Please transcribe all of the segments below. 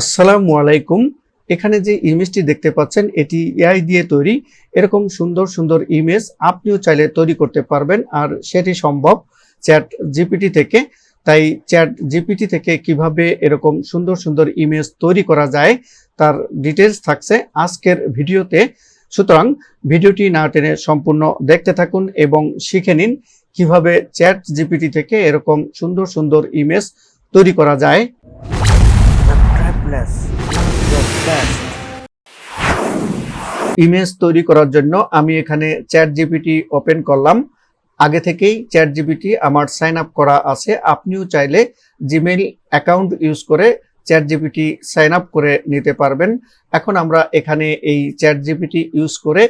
আসসালামু আলাইকুম। এখানে যে ইমেজটি দেখতে পাচ্ছেন, এটি এআই দিয়ে তৈরি। এরকম সুন্দর সুন্দর ইমেজ আপনিও চাইলে তৈরি করতে পারবেন, আর সেটি সম্ভব চ্যাট জিপিটি থেকে। তাই চ্যাট জিপিটি থেকে কীভাবে এরকম সুন্দর সুন্দর ইমেজ তৈরি করা যায়, তার ডিটেলস থাকছে আজকের ভিডিওতে। সুতরাং ভিডিওটি না টেনে সম্পূর্ণ দেখতে থাকুন এবং শিখে নিন কীভাবে চ্যাট জিপিটি থেকে এরকম সুন্দর সুন্দর ইমেজ তৈরি করা যায়। Travelers, ইমেজ তৈরি করার জন্য আমি এখানে চ্যাট জিপিটি ওপেন করলাম। আগে থেকেই চ্যাট জিপিটি আমার সাইন আপ করা আছে। আপনিও চাইলে জিমেইল অ্যাকাউন্ট ইউজ করে চ্যাট জিপিটি সাইন আপ করে নিতে পারবেন। এখন আমরা এখানে এই চ্যাট জিপিটি ইউজ করে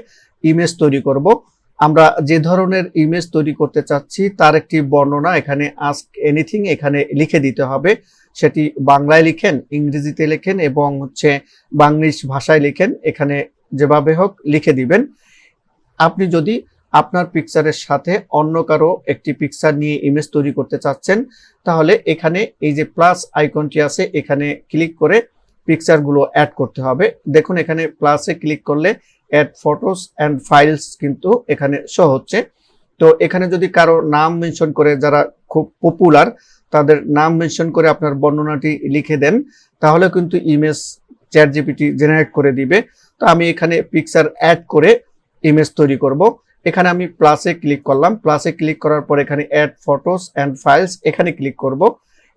ইমেজ তৈরি করব। আমরা যে ধরনের ইমেজ তৈরি করতে চাচ্ছি তার একটি বর্ণনা এখানে আস্ক এনিথিং এখানে লিখে দিতে হবে। সেটি বাংলায় লিখেন, ইংরেজিতে লেখেন এবং হচ্ছে বাংলিশ ভাষায় লিখেন। এখানে যেভাবে হোক লিখে দিবেন। আপনি যদি আপনার পিকচারের সাথে অন্য কারও একটি পিকচার নিয়ে ইমেজ তৈরি করতে চাচ্ছেন, তাহলে এখানে এই যে প্লাস আইকনটি আছে, এখানে ক্লিক করে পিকচারগুলো অ্যাড করতে হবে। দেখুন, এখানে প্লাসে ক্লিক করলে অ্যাড ফটোস অ্যান্ড ফাইলস কিন্তু এখানে শো হচ্ছে। তো এখানে যদি কারও নাম মেনশন করে, যারা খুব পপুলার তাদের নাম মেনশন করে আপনার বর্ণনাটি লিখে দেন, তাহলে কিন্তু ইমেজ চ্যাট জিপিটি জেনারেট করে দিবে। তো আমি এখানে পিকচার অ্যাড করে ইমেজ তৈরি করব। এখানে আমি প্লাসে ক্লিক করলাম। প্লাসে ক্লিক করার পর এখানে অ্যাড ফটোস অ্যান্ড ফাইলস এখানে ক্লিক করব।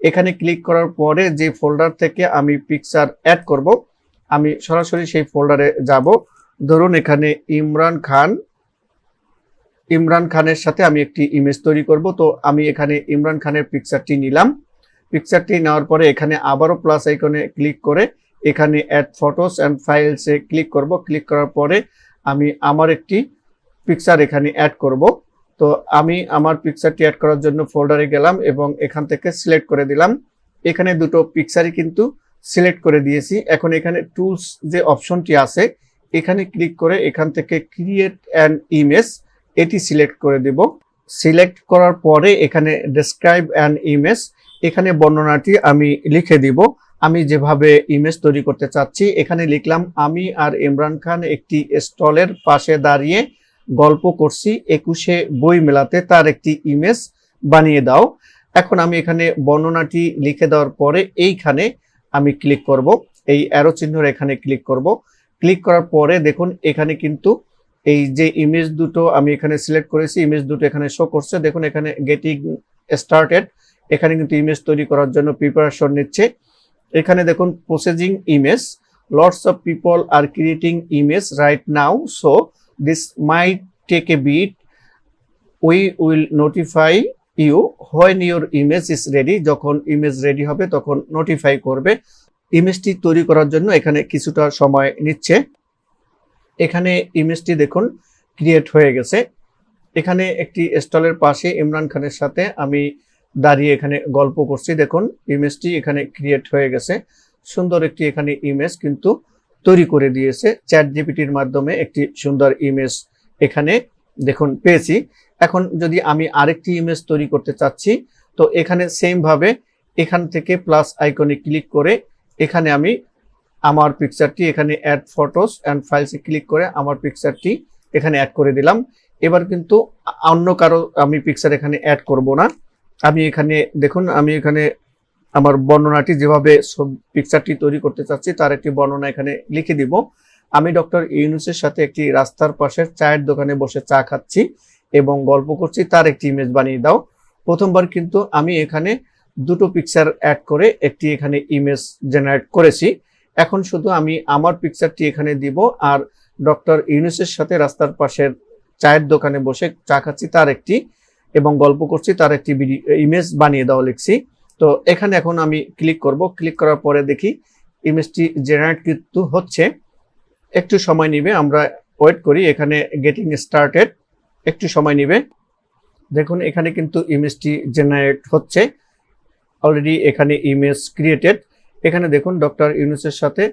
এখানে ক্লিক করার পরে যে ফোল্ডার থেকে আমি পিকচার অ্যাড করব, আমি সরাসরি সেই ফোল্ডারে যাব। ধরুন এখানে ইমরান খান ইমরান খানের সাথে আমি একটি ইমেজ তৈরি করব। তো আমি এখানে ইমরান খানের পিকচারটি নিলাম। পিকচারটি নেওয়ার পরে এখানে আবারও প্লাস আইকনে ক্লিক করে এখানে অ্যাড ফটোস অ্যান্ড ফাইলসে ক্লিক করব। ক্লিক করার পরে আমি আমার একটি পিকচার এখানে অ্যাড করব। তো আমি আমার পিকচারটি অ্যাড করার জন্য ফোল্ডারে গেলাম এবং এখান থেকে সিলেক্ট করে দিলাম। এখানে দুটো পিকচারই কিন্তু সিলেক্ট করে দিয়েছি। এখন এখানে টুলস যে অপশনটি আছে, এখানে ক্লিক করে এখান থেকে ক্রিয়েট অ্যান ইমেজ এটি সিলেক্ট করে দেব। সিলেক্ট করার পরে এখানে ডেসক্রাইব অ্যান ইমেজ এখানে বর্ণনাটি আমি লিখে দিব। আমি যেভাবে ইমেজ তৈরি করতে চাচ্ছি, এখানে লিখলাম, আমি আর ইমরান খান একটি স্টলের পাশে দাঁড়িয়ে গল্প করছি, একুশে বই মেলাতে তার একটি ইমেজ বানিয়ে দাও। এখন আমি এখানে বর্ণনাটি লিখে দেওয়ার পরে এইখানে আমি ক্লিক করব। এই অ্যারো চিহ্নর এখানে ক্লিক করব। ক্লিক করার পরে দেখুন, এখানে কিন্তু এই যে ইমেজ দুটো আমি এখানে সিলেক্ট করেছি ইমেজ দুটো এখানে শো করছে। দেখুন, এখানে গেটিং স্টার্টেড এখানে কিন্তু ইমেজ তৈরি করার জন্য প্রিপারেশন নিচ্ছে। এখানে দেখুন processing image lots of people are creating image right now so this might take a bit we will notify you when your image is ready যখন ইমেজ রেডি হবে, তখন নোটিফাই করবে। ইমেজটি তৈরি করার জন্য এখানে কিছুটা সময় নিচ্ছে। এখানে ইমেজটি দেখুন ক্রিয়েট হয়ে গেছে। এখানে একটি স্টলের পাশে ইমরান খানের সাথে আমি দাঁড়িয়ে এখানে গল্প করছি। দেখুন ইমেজটি এখানে ক্রিয়েট হয়ে গেছে। সুন্দর একটি এখানে ইমেজ কিন্তু তৈরি করে দিয়েছে। চ্যাট জিপিটির মাধ্যমে একটি সুন্দর ইমেজ এখানে দেখুন, পেয়েছি। এখন যদি আমি আরেকটি ইমেজ তৈরি করতে চাচ্ছি, তো এখানে সেমভাবে এখান থেকে প্লাস আইকনে ক্লিক করে এখানে আমি আমার পিকচারটি এখানে অ্যাড ফটোস অ্যান্ড ফাইলসে ক্লিক করে আমার পিকচারটি এখানে অ্যাড করে দিলাম। এবার কিন্তু অন্য কারও আমি পিকচার এখানে অ্যাড করব না। আমি এখানে, দেখুন, আমি এখানে আমার বর্ণনাটি যেভাবে পিকচারটি তৈরি করতে চাচ্ছি, তার একটি বর্ণনা এখানে লিখে দিব। আমি ডক্টর ইউনুসের সাথে একটি রাস্তার পাশের চায়ের দোকানে বসে চা খাচ্ছি এবং গল্প করছি, তার একটি ইমেজ বানিয়ে দাও। প্রথমবার কিন্তু আমি এখানে দুটো পিকচার অ্যাড করে একটি এখানে ইমেজ জেনারেট করেছি। এখন শুধু আমি আমার পিকচারটি এখানে দিব আর ডক্টর ইউনুসের সাথে রাস্তার পাশের চায়ের দোকানে বসে চা খাচ্ছি, তার একটি, এবং গল্প করছি, তার একটি ইমেজ বানিয়ে দাও লিখছি। তো এখানে এখন আমি ক্লিক করব। ক্লিক করার পরে দেখি ইমেজটি জেনারেট কিন্তু হচ্ছে। একটু সময় নিবে, আমরা ওয়েট করি, এখানে গেটিং স্টার্টেড একটু সময় নিবে। দেখুন, এখানে কিন্তু ইমেজটি জেনারেট হচ্ছে। অলরেডি এখানে ইমেজ ক্রিয়েটেড এখানে দেখুন ডক্টর ইউনুসের সাথে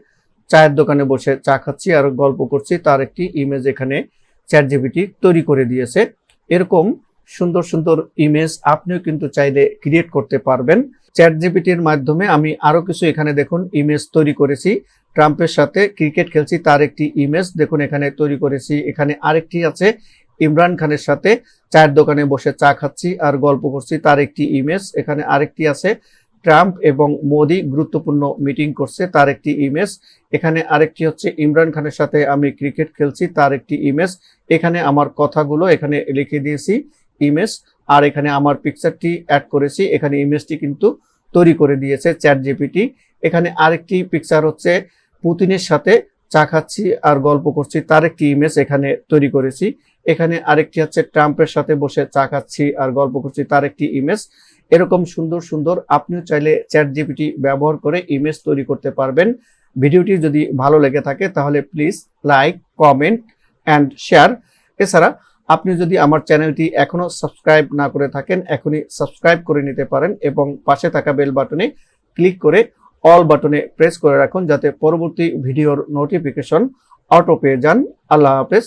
চায়ের দোকানে বসে চা খাচ্ছি আর গল্প করছি। তার একটি ইমেজ এখানে চ্যাট জিবিটি তৈরি করে দিয়েছে। এরকম সুন্দর সুন্দর ইমেজ আপনিও কিন্তু চাইলে ক্রিয়েট করতে পারবেন। চ্যাট জিপিটির মাধ্যমে আমি আরও কিছু এখানে দেখুন ইমেজ তৈরি করেছি। ট্রাম্পের সাথে ক্রিকেট খেলছি, তার একটি ইমেজ দেখুন এখানে তৈরি করেছি। এখানে আরেকটি আছে, ইমরান খানের সাথে চায়ের দোকানে বসে চা খাচ্ছি আর গল্প করছি। তার একটি ইমেজ এখানে আরেকটি আছে ট্রাম্প এবং মোদি গুরুত্বপূর্ণ মিটিং করছে, তার একটি ইমেজ এখানে আরেকটি হচ্ছে, ইমরান খানের সাথে আমি ক্রিকেট খেলছি, তার একটি ইমেজ এখানে আমার কথাগুলো এখানে লিখে দিয়েছি ইমেজ আর এখানে আমার পিকচারটি অ্যাড করেছি, এখানে ইমেজটি কিন্তু তৈরি করে দিয়েছে চ্যাট জিপিটি এখানে আরেকটি পিকচার হচ্ছে, পুতিনের সাথে চা খাচ্ছি আর গল্প করছি, তার একটি ইমেজ এখানে তৈরি করেছি। এখানে আরেকটি হচ্ছে, ট্রাম্পের সাথে বসে চা খাচ্ছি আর গল্প করছি, তার একটি ইমেজ এরকম সুন্দর সুন্দর আপনিও চাইলে চ্যাট জিপিটি ব্যবহার করে ইমেজ তৈরি করতে পারবেন। ভিডিওটি যদি ভালো লেগে থাকে তাহলে please like comment and share এছাড়া আপনি যদি আমার চ্যানেলটি এখনও সাবস্ক্রাইব না করে থাকেন, এখনই সাবস্ক্রাইব করে নিতে পারেন এবং পাশে থাকা বেল বাটনে ক্লিক করে অল বাটনে প্রেস করে রাখুন যাতে পরবর্তী ভিডিওর নোটিফিকেশন অটো পেয়ে যান। আল্লাহ হাফেজ।